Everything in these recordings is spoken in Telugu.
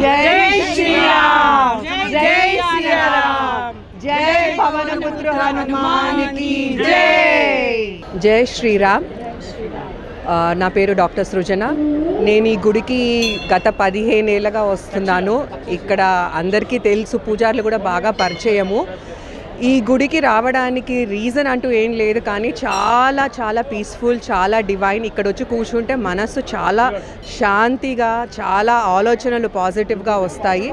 జై శ్రీరామ్. జై శ్రీరామ్. జై పవనపుత్ర హనుమానికి జై. జై. శ్రీరామ్. నా పేరు డాక్టర్ సృజన. నేను ఈ గుడికి గత పదిహేనేళ్ళగా వస్తున్నాను. ఇక్కడ అందరికీ తెలుసు పూజారులు కూడా బాగా పరిచయము. ఈ గుడికి రావడానికి రీజన్ అంటూ ఏం లేదు కానీ చాలా చాలా పీస్ఫుల్ చాలా డివైన్ ఇక్కడ వచ్చి కూర్చుంటే మనస్సు చాలా శాంతిగా చాలా ఆలోచనలు పాజిటివ్గా వస్తాయి.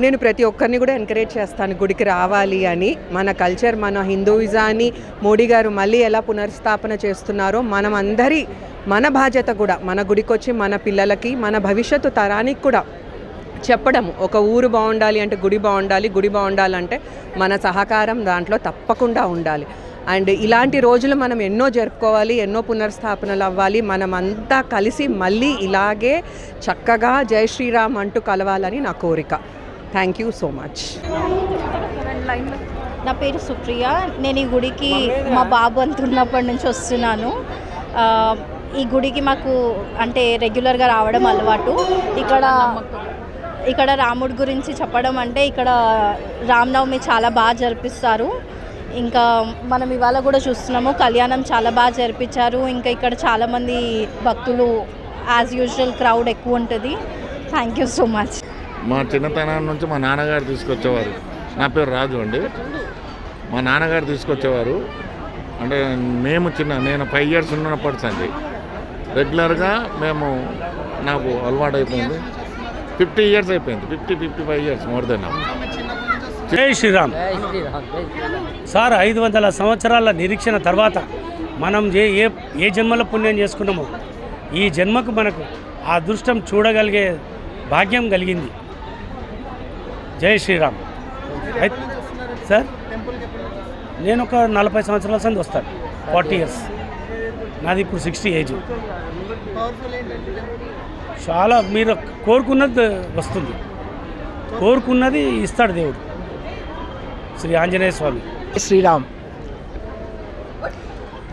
నేను ప్రతి ఒక్కరిని కూడా ఎంకరేజ్ చేస్తాను గుడికి రావాలి అని. మన కల్చర్ మన హిందూయిజాన్ని మోడీ గారు మళ్ళీ ఎలా పునర్స్థాపన చేస్తున్నారో మనం అందరి మన బాధ్యత కూడా మన గుడికి వచ్చి మన పిల్లలకి మన భవిష్యత్తు తరానికి కూడా. చెప్పడం ఒక ఊరు బాగుండాలి అంటే గుడి బాగుండాలి గుడి బాగుండాలంటే మన సహకారం దాంట్లో తప్పకుండా ఉండాలి. అండ్ ఇలాంటి రోజులు మనం ఎన్నో జరుపుకోవాలి ఎన్నో పునర్స్థాపనలు అవ్వాలి మనమంతా కలిసి మళ్ళీ ఇలాగే చక్కగా జై శ్రీరామ్ అంటూ కలవాలని నా కోరిక. థ్యాంక్ యూ సో మచ్ నా పేరు సుప్రియ. నేను ఈ గుడికి మా బాబు అంత ఉన్నప్పటి నుంచి వస్తున్నాను. ఈ గుడికి మాకు అంటే రెగ్యులర్గా రావడం అలవాటు. ఇక్కడ ఇక్కడ రాముడి గురించి చెప్పడం అంటే ఇక్కడ రామనవమి చాలా బాగా జరిపిస్తారు. ఇంకా మనం ఇవాళ కూడా చూస్తున్నాము కళ్యాణం చాలా బాగా జరిపించారు. ఇంకా ఇక్కడ చాలామంది భక్తులు యాజ్ యూజువల్ క్రౌడ్ ఎక్కువ ఉంటుంది. థ్యాంక్ యూ సో మచ్ మా చిన్నతనం నుంచి మా నాన్నగారు తీసుకొచ్చేవారు. నా పేరు రాజు అండి. మా నాన్నగారు తీసుకొచ్చేవారు. అంటే మేము చిన్న నేను ఫైవ్ ఇయర్స్ ఉన్నప్పటి సంది రెగ్యులర్గా మేము నాకు అలవాటు అయిపోయింది ఫిఫ్టీ ఇయర్స్ అయిపోయింది. Fifty fifty five years more then జై శ్రీరామ్. సార్ ఐదు వందల సంవత్సరాల నిరీక్షణ తర్వాత మనం ఏ ఏ ఏ జన్మల పుణ్యం చేసుకున్నామో ఈ జన్మకు మనకు ఆ అదృష్టం చూడగలిగే భాగ్యం కలిగింది. జై శ్రీరామ్. సార్ నేను ఒక నలభై సంవత్సరాల సంది వస్తాను ఫార్టీ ఇయర్స్. నాది ఇప్పుడు సిక్స్టీ ఏజ్. చాలా మీరు కోరుకున్నది వస్తుంది. కోరుకున్నది ఇస్తాడు దేవుడు. శ్రీ ఆంజనేయ స్వామి. శ్రీరామ్.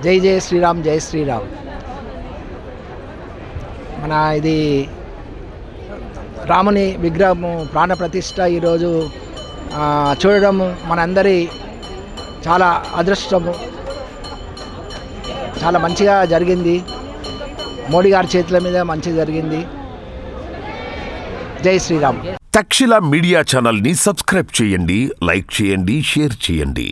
జై జై శ్రీరామ్ జై శ్రీరామ్. మన ఇది రాముని విగ్రహము ప్రాణ ప్రతిష్ట ఈరోజు చూడడం మనందరి చాలా అదృష్టము. చాలా మంచిగా జరిగింది. మోడీ గారి చేతుల మీద మంచిగా జరిగింది. జై శ్రీరామ్. తక్షిల మీడియా ఛానల్ని సబ్స్క్రైబ్ చేయండి లైక్ చేయండి షేర్ చేయండి.